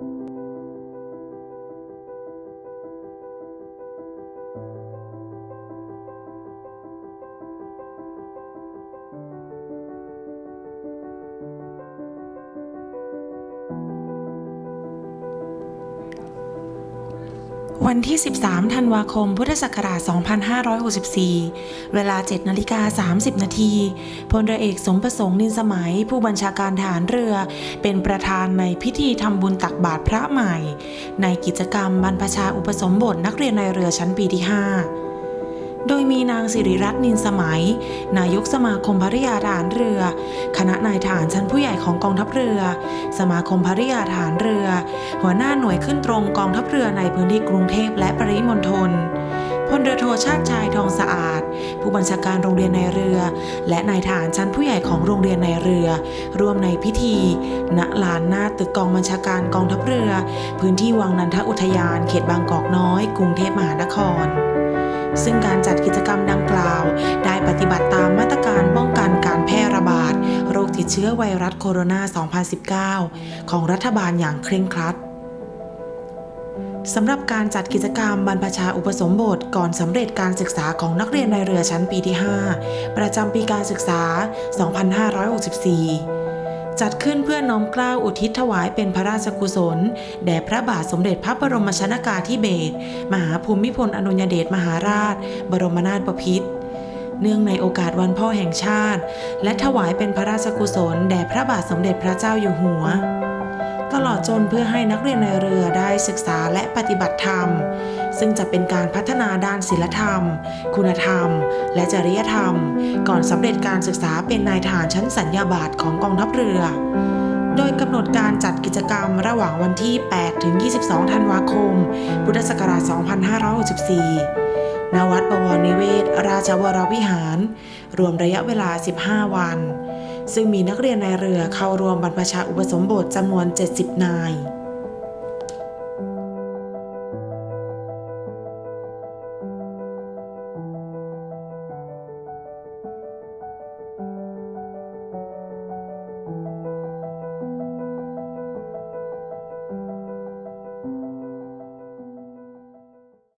Thank you วันที่ 13 ธันวาคม พุทธศักราช 2564 เวลา 7 นาฬิกา 30 นาที พลเรือเอกสมประสงค์นินสมัย ผู้บัญชาการฐานเรือ เป็นประธานในพิธีทำบุญตักบาตรพระใหม่ ในกิจกรรมบรรพชาอุปสมบทนักเรียนในเรือชั้นปีที่ 5 โดยมีนางสิริรัตน์นินสมัย นายกสมาคมภริยาทหารเรือ คณะนายทหารชั้นผู้ใหญ่ของกองทัพเรือ สมาคมภริยาทหารเรือ หัวหน้าหน่วยขึ้นตรงกองทัพเรือในพื้นที่กรุงเทพและปริมณฑลพลเรือโทชาติชายทองสะอาด ผู้บัญชาการโรงเรียนในเรือ และนายทหารชั้นผู้ใหญ่ของโรงเรียนในเรือ ร่วมในพิธี ณลานหน้าตึกกองบัญชาการกองทัพเรือ พื้นที่วังนันทอุทยานเขตบางกอกน้อย กรุงเทพมหานคร ซึ่งการจัดกิจกรรมดังกล่าว ได้ปฏิบัติตามมาตรการป้องกันการแพร่ระบาด โรคติดเชื้อไวรัสโคโรนา 2019 ของรัฐบาลอย่างเคร่งครัดสำหรับการจัดกิจกรรมบรรพชาอุปสมบทก่อนสำเร็จการศึกษาของนักเรียนในเรือชั้นปีที่ 5 ประจำปีการศึกษา 2564 จัดขึ้นเพื่อน้อมเกล้าอุทิศถวายเป็นพระราชกุศล แด่พระบาทสมเด็จพระบรมชนากาธิเบศรมหาภูมิพลอดุลยเดชมหาราช บรมนาถบพิตรเนื่องในโอกาสวันพ่อแห่งชาติ และถวายเป็นพระราชกุศล แด่พระบาทสมเด็จพระเจ้าอยู่หัว ตลอดจนเพื่อให้นักเรียนในเรือได้ศึกษาและปฏิบัติธรรม ซึ่งจะเป็นการพัฒนาด้านศีลธรรม คุณธรรม และจริยธรรม ก่อนสำเร็จการศึกษาเป็นนายทหารชั้นสัญญาบัตรของกองทัพเรือ โดยกำหนดการจัดกิจกรรมระหว่างวันที่ 8 ถึง 22 ธันวาคม พุทธศักราช 2564 ณ วัดบวรนิเวศ ราชวรวิหาร รวมระยะเวลา 15 วัน ซึ่งมีนักเรียนในเรือเข้าร่วมบรรพชาอุปสมบทจำนวน 70 นาย